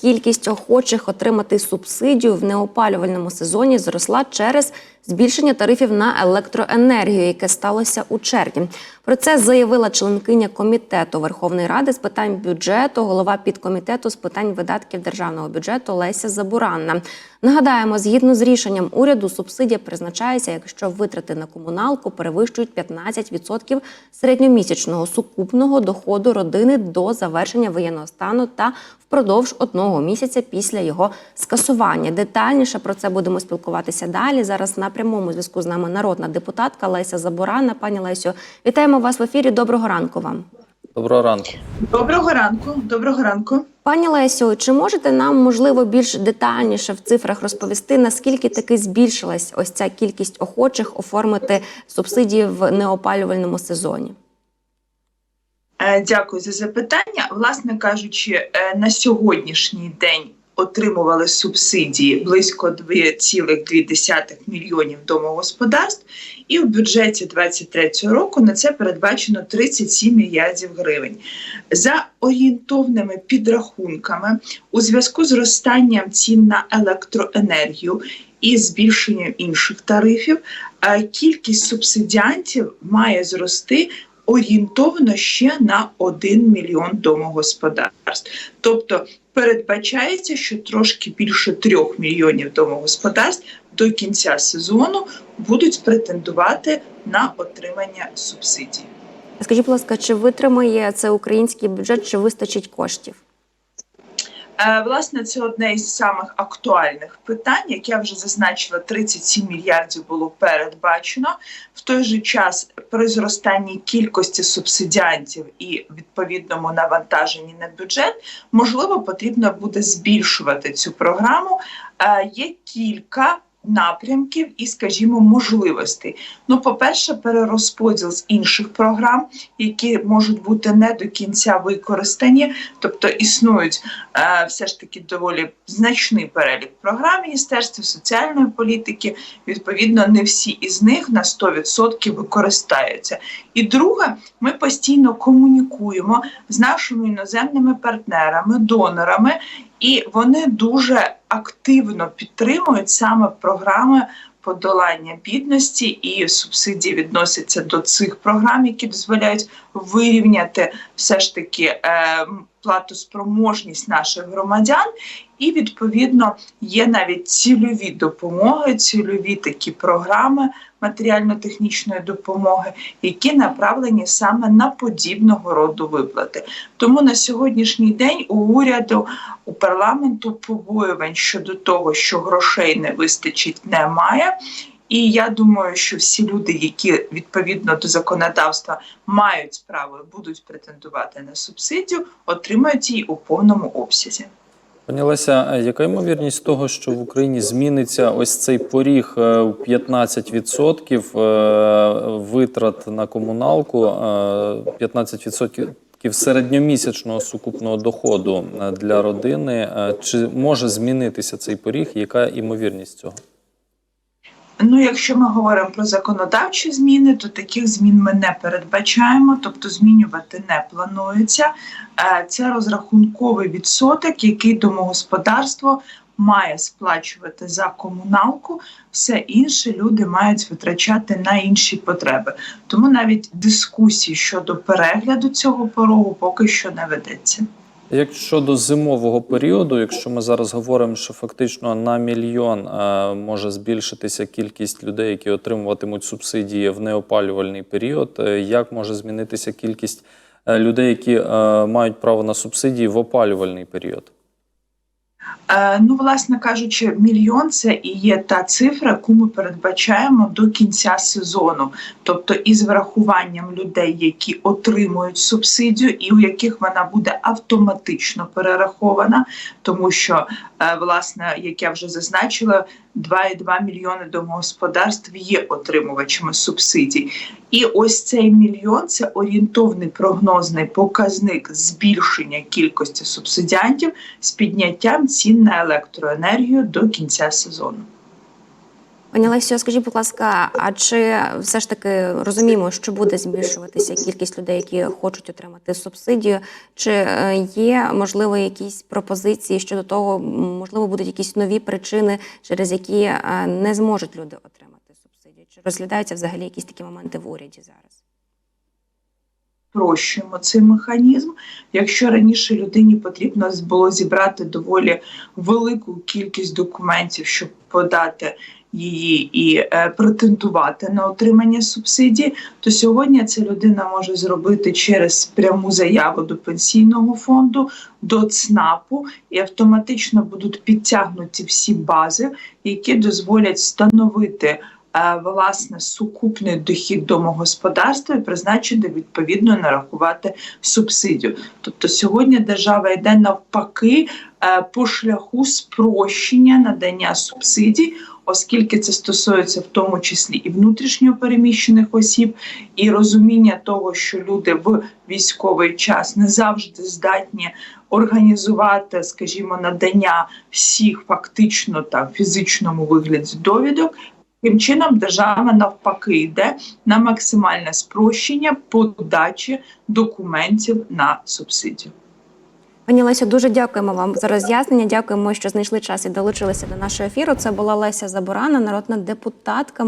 Кількість охочих отримати субсидію в неопалювальному сезоні зросла через збільшення тарифів на електроенергію, яке сталося у червні. Про це заявила членкиня комітету Верховної Ради з питань бюджету, голова підкомітету з питань видатків державного бюджету Леся Забуранна. Нагадаємо, згідно з рішенням уряду, субсидія призначається, якщо витрати на комуналку перевищують 15% середньомісячного сукупного доходу родини до завершення воєнного стану та впродовж одного місяця після його скасування. Детальніше про це будемо спілкуватися далі. Зараз на прямому зв'язку з нами народна депутатка Леся Заборана. Пані Лесю, вітаємо вас в ефірі. Доброго ранку вам. Доброго ранку. Доброго ранку, доброго ранку. Пані Лесю, чи можете нам можливо більш детальніше в цифрах розповісти, наскільки таки збільшилась ось ця кількість охочих оформити субсидії в неопалювальному сезоні? Е, Дякую за запитання. Власне кажучи, е, на сьогоднішній день отримували субсидії близько 2,2 мільйонів домогосподарств, і в бюджеті 2023 року на це передбачено 37 мільярдів гривень. За орієнтовними підрахунками, у зв'язку з зростанням цін на електроенергію і збільшенням інших тарифів, е, кількість субсидіантів має зрости орієнтовно ще на 1 мільйон домогосподарств. Тобто передбачається, що трошки більше 3 мільйонів домогосподарств до кінця сезону будуть претендувати на отримання субсидій. Скажіть, будь ласка, чи витримає це український бюджет, чи вистачить коштів? Е, Власне, це одне із самих актуальних питань, як я вже зазначила, 37 мільярдів було передбачено. В той же час при зростанні кількості субсидіантів і відповідному навантаженні на бюджет можливо потрібно буде збільшувати цю програму. Е, Є кілька. Напрямків і, скажімо, можливостей. Ну, по-перше, перерозподіл з інших програм, які можуть бути не до кінця використані, тобто існують е, все ж таки доволі значний перелік програм Міністерства соціальної політики. Відповідно, не всі із них на 100% використаються. І друге, ми постійно комунікуємо з нашими іноземними партнерами, донорами, і вони дуже активно підтримують саме програми подолання бідності, і субсидії відносяться до цих програм, які дозволяють вирівняти все ж таки е, платоспроможність наших громадян. І відповідно є навіть цільові допомоги, цільові такі програми матеріально-технічної допомоги, які направлені саме на подібного роду виплати. Тому на сьогоднішній день у уряду, у парламенту побоювань щодо того, що грошей не вистачить, немає. І я думаю, що всі люди, які відповідно до законодавства мають право будуть претендувати на субсидію, отримають її у повному обсязі. Пані Леся, яка ймовірність того, що в Україні зміниться ось цей поріг е, у 15% е, витрат на комуналку, е, 15% середньомісячного сукупного доходу е, для родини? Е, Чи може змінитися цей поріг? Яка ймовірність цього? Ну, якщо ми говоримо про законодавчі зміни, то таких змін ми не передбачаємо, тобто змінювати не планується. Е, Це розрахунковий відсоток, який домогосподарство має сплачувати за комуналку. Все інше люди мають витрачати на інші потреби. Тому навіть дискусії щодо перегляду цього порогу поки що не ведеться. Як щодо зимового періоду, якщо ми зараз говоримо, що фактично на мільйон е, може збільшитися кількість людей, які отримуватимуть субсидії в неопалювальний період, е, як може змінитися кількість е, людей, які мають право на субсидії в опалювальний період? Е, Ну, власне кажучи, мільйон це і є та цифра, яку ми передбачаємо до кінця сезону, тобто із врахуванням людей, які отримують субсидію, і у яких вона буде автоматично перерахована, тому що, е, власне, як я вже зазначила, 2,2 мільйони домогосподарств є отримувачами субсидій. І ось цей мільйон це орієнтовний прогнозний показник збільшення кількості субсидіантів з підняттям цін на електроенергію до кінця сезону. Пані Лесіо, скажіть, будь ласка, а чи все ж таки розуміємо, що буде збільшуватися кількість людей, які хочуть отримати субсидію? Чи е, є можливо якісь пропозиції щодо того, можливо, будуть якісь нові причини, через які е, не зможуть люди отримати субсидію? Чи розглядаються взагалі якісь такі моменти в уряді зараз? Спрощуємо цей механізм. Якщо раніше людині потрібно було зібрати доволі велику кількість документів, щоб подати її і е, претендувати на отримання субсидії, то сьогодні ця людина може зробити через пряму заяву до пенсійного фонду, до ЦНАПу, і автоматично будуть підтягнуті всі бази, які дозволять встановити власне сукупний дохід домогосподарства і призначити відповідно нарахувати субсидію. Тобто сьогодні держава йде навпаки е, по шляху спрощення надання субсидій, оскільки це стосується в тому числі і внутрішньо переміщених осіб, і розуміння того, що люди в військовий час не завжди здатні організувати, скажімо, надання всіх фактично та фізичному вигляді довідок. Таким чином, держава навпаки йде на максимальне спрощення подачі документів на субсидію. Пані Лесю, дуже дякуємо вам за роз'яснення. Дякуємо, що знайшли час і долучилися до нашого ефіру. Це була Леся Заборана, народна депутатка.